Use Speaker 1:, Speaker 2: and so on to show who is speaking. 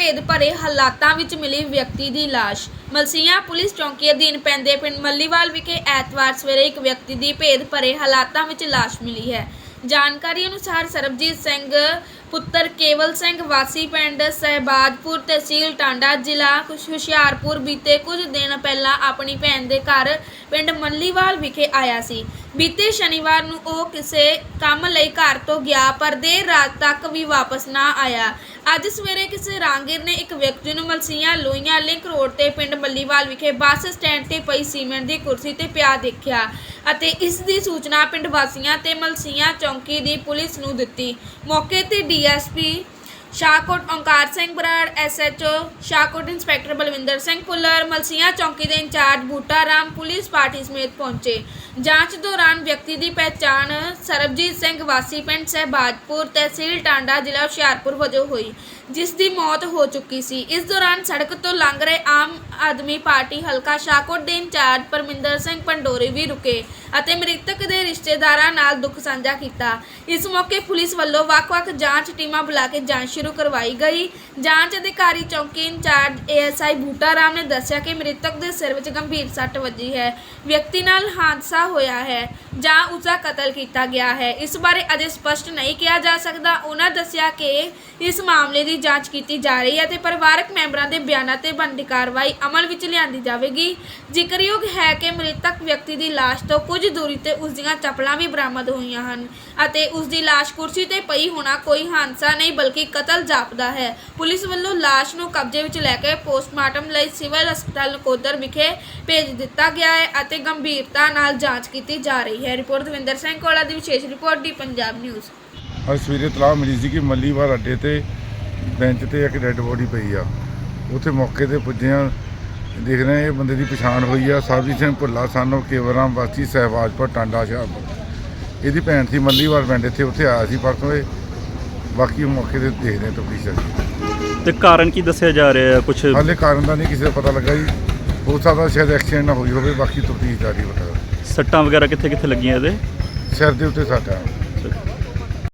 Speaker 1: ਭੇਦ ਭਰੇ ਹਾਲਾਤਾਂ ਵਿੱਚ ਮਿਲੀ ਵਿਅਕਤੀ ਦੀ ਲਾਸ਼। ਮਲਸੀਆਂ ਪੁਲਿਸ ਚੌਂਕੀ ਅਧੀਨ ਪੈਂਦੇ ਪਿੰਡ ਮੱਲੀਵਾਲ ਵਿਖੇ ਐਤਵਾਰ ਸਵੇਰੇ ਇੱਕ ਵਿਅਕਤੀ ਦੀ ਭੇਦ ਭਰੇ ਹਾਲਾਤਾਂ ਵਿੱਚ ਲਾਸ਼ ਮਿਲੀ ਹੈ। ਜਾਣਕਾਰੀ ਅਨੁਸਾਰ ਸਰਬਜੀਤ ਸਿੰਘ, ਪੁੱਤਰ ਕੇਵਲ ਸਿੰਘ, ਵਾਸੀ ਪਿੰਡ ਸਹਿਬਾਦਪੁਰ ਤਹਿਸੀਲ ਟਾਂਡਾ ਜ਼ਿਲ੍ਹਾ ਹੁਸ਼ਿਆਰਪੁਰ ਬੀਤੇ ਕੁਝ ਦਿਨ ਪਹਿਲਾਂ ਆਪਣੀ ਭੈਣ ਦੇ ਘਰ ਪਿੰਡ ਮੱਲੀਵਾਲ ਵਿਖੇ ਆਇਆ ਸੀ। ਬੀਤੇ ਸ਼ਨੀਵਾਰ ਨੂੰ ਉਹ ਕਿਸੇ ਕੰਮ ਲਈ ਘਰ ਤੋਂ ਗਿਆ, ਪਰ ਦੇਰ ਰਾਤ ਤੱਕ ਵੀ ਵਾਪਸ ਨਾ ਆਇਆ। ਅੱਜ ਸਵੇਰੇ ਕਿਸੇ ਰਾਂਗੀਰ ਨੇ ਇੱਕ ਵਿਅਕਤੀ ਨੂੰ ਮਲਸੀਆਂ ਲੋਈਆਂ ਲਿੰਕ ਰੋਡ ਤੇ ਪਿੰਡ ਮੱਲੀਵਾਲ ਵਿਖੇ ਬੱਸ ਸਟੈਂਡ ਤੇ ਪਈ ਸੀਮੈਂਟ ਦੀ ਕੁਰਸੀ ਤੇ ਪਿਆ ਦੇਖਿਆ ਅਤੇ ਇਸ ਦੀ ਸੂਚਨਾ ਪਿੰਡ ਵਾਸੀਆਂ ਤੇ ਮਲਸੀਆਂ ਚੌਂਕੀ ਦੀ ਪੁਲਿਸ ਨੂੰ ਦਿੱਤੀ। ਮੌਕੇ ਤੇ DSP Shahkot Onkar Singh Brar SHO Shahkot inspector Balwinder Singh Pullar Malsian ਚੌਂਕੀ ਦੇ in charge Buta Ram police party ਸਮੇਤ ਪਹੁੰਚੇ। ਜਾਂਚ ਦੌਰਾਨ ਵਿਅਕਤੀ ਦੀ ਪਹਿਚਾਣ ਸਰਬਜੀਤ ਸਿੰਘ ਵਾਸੀ, ਪਿੰਡ ਸਹਿਬਾਜਪੁਰ ਤਹਿਸੀਲ ਟਾਂਡਾ, ਜ਼ਿਲ੍ਹਾ ਹੁਸ਼ਿਆਰਪੁਰ ਵਜੋਂ ਹੋਈ। ਜਿਸ ਦੀ ਮੌਤ ਹੋ ਚੁੱਕੀ ਸੀ। ਇਸ ਦੌਰਾਨ ਸੜਕ ਤੋਂ ਲੰਘ ਰਹੇ ਆਮ ਆਦਮੀ ਪਾਰਟੀ ਹਲਕਾ ਸ਼ਾਹਕੋਟ ਦੇ ਇੰਚਾਰਜ ਪਰਮਿੰਦਰ ਸਿੰਘ ਪੰਡੋਰੀ ਵੀ ਰੁਕੇ ਅਤੇ ਮ੍ਰਿਤਕ ਦੇ ਰਿਸ਼ਤੇਦਾਰਾਂ ਨਾਲ ਦੁੱਖ ਸਾਂਝਾ ਕੀਤਾ। ਇਸ ਮੌਕੇ ਪੁਲਿਸ ਵੱਲੋਂ ਵੱਖ-ਵੱਖ ਜਾਂਚ ਟੀਮਾਂ ਬੁਲਾ ਕੇ ਜਾਂਚ ਸ਼ੁਰੂ ਕਰਵਾਈ ਗਈ। ਜਾਂਚ ਅਧਿਕਾਰੀ ਚੌਂਕੀ ਇੰਚਾਰਜ ਏਐਸਆਈ ਬੂਟਾ ਰਾਮ ਨੇ ਦੱਸਿਆ ਕਿ ਮ੍ਰਿਤਕ ਦੇ ਸਿਰ ਵਿੱਚ ਗੰਭੀਰ ਸੱਟ ਵੱਜੀ ਹੈ। ਵਿਅਕਤੀ ਨਾਲ ਹਾਦਸਾ ਹੋਇਆ ਹੈ ਜਾਂ ਉਸ ਦਾ ਕਤਲ ਕੀਤਾ ਗਿਆ ਹੈ। ਇਸ ਬਾਰੇ ਅਜੇ ਸਪਸ਼ਟ ਨਹੀਂ ਕਿਹਾ ਜਾ ਸਕਦਾ। ਉਹਨਾਂ ਦੱਸਿਆ ਕਿ ਇਸ ਮਾਮਲੇ ਦੀ ਜਾਂਚ ਕੀਤੀ ਜਾ ਰਹੀ ਹੈ ਤੇ ਪਰਿਵਾਰਕ ਮੈਂਬਰਾਂ ਦੇ ਬਿਆਨਾਂ ਤੇ ਬਣਦੀ ਕਾਰਵਾਈ ਅਮਲ ਵਿੱਚ ਲਿਆਂਦੀ ਜਾਵੇਗੀ। ਜ਼ਿਕਰਯੋਗ ਹੈ ਕਿ ਮ੍ਰਿਤਕ ਵਿਅਕਤੀ ਦੀ ਲਾਸ਼ ਤੋਂ ਕੁਝ ਦੂਰੀ ਤੇ ਉਸ ਦੀਆਂ ਚੱਪਲਾਂ ਵੀ ਬਰਾਮਦ ਹੋਈਆਂ ਹਨ ਅਤੇ ਉਸ ਦੀ ਲਾਸ਼ ਕੁਰਸੀ ਤੇ ਪਈ ਹੋਣਾ ਕੋਈ ਹਾਦਸਾ ਨਹੀਂ ਬਲਕਿ ਕਤਲ ਜਾਪਦਾ ਹੈ। ਪੁਲਿਸ ਵੱਲੋਂ ਲਾਸ਼ ਨੂੰ ਕਬਜ਼ੇ ਵਿੱਚ ਲੈ ਕੇ ਪੋਸਟਮਾਰਟਮ ਲਈ ਸਿਵਲ ਹਸਪਤਾਲ ਨਕੋਦਰ ਵਿਖੇ ਭੇਜ ਦਿੱਤਾ ਗਿਆ ਹੈ ਅਤੇ ਗੰਭੀਰਤਾ ਨਾਲ ਜਾਂਚ ਕੀਤੀ ਜਾ ਰਹੀ ਹੈ। ਰਿਪੋਰਟ ਦਵਿੰਦਰ ਸਿੰਘ ਕੋਲਾ ਦੀ ਵਿਸ਼ੇਸ਼ ਰਿਪੋਰਟ ਦੀ ਪੰਜਾਬ ਨਿਊਜ਼।
Speaker 2: ਅੱਜ ਸਵੇਰੇ ਤਲਾਹ ਮਿਲੀ ਸੀ ਕਿ ਮੱਲੀਵਾਲ ਅੱਡੇ ਤੇ ਬੈਂਚ ਤੇ ਇੱਕ ਡੈੱਡ ਬੋਡੀ ਪਈ ਆ। ਉੱਥੇ ਮੌਕੇ ਤੇ ਪੁੱਜੇ ਆ ਦੇਖ ਰਹੇ ਆ ਇਹ ਬੰਦੇ ਦੀ ਪਛਾਣ ਹੋਈ ਆ। ਸਰਬਜੀਤ ਸਿੰਘ ਭੁੱਲਾ ਸਾਨੂੰ ਕੇਵਰਾਮ ਵਾਸੀ ਸਹਿਬਾਜਪੁਰ ਟਾਂਡਾ ਸ਼ਾਹਪੁਰ ਇਹਦੀ ਭੈਣ ਸੀ ਮੱਲੀਵਾਲ ਪਿੰਡ ਇੱਥੇ ਉੱਥੇ ਆਇਆ ਸੀ ਪਰਸੋਂ ਇਹ। ਬਾਕੀ ਮੌਕੇ ਤੇ ਦੇਖਦੇ ਆ ਤਫਤੀਸ਼
Speaker 3: ਤੇ ਕਾਰਨ ਕੀ ਦੱਸਿਆ ਜਾ ਰਿਹਾ ਹੈ? ਕੁਝ
Speaker 2: ਹਾਲੇ ਕਾਰਨ ਦਾ ਨਹੀਂ ਕਿਸੇ ਦਾ ਪਤਾ ਲੱਗਾ ਜੀ। ਹੋ ਸਕਦਾ ਸ਼ਾਇਦ ਐਕਸੀਡੈਂਟ ਨਾ ਹੋਈ ਹੋਵੇ। ਬਾਕੀ ਤਫਤੀਸ਼ ਜਾਰੀ ਹੋਵੇਗਾ
Speaker 3: ਸੱਟਾਂ ਵਗੈਰਾ ਕਿੱਥੇ ਕਿੱਥੇ ਲੱਗੀਆਂ ਇਹਦੇ?
Speaker 2: ਸਿਰ ਦੇ ਉੱਤੇ ਸਾਡਾ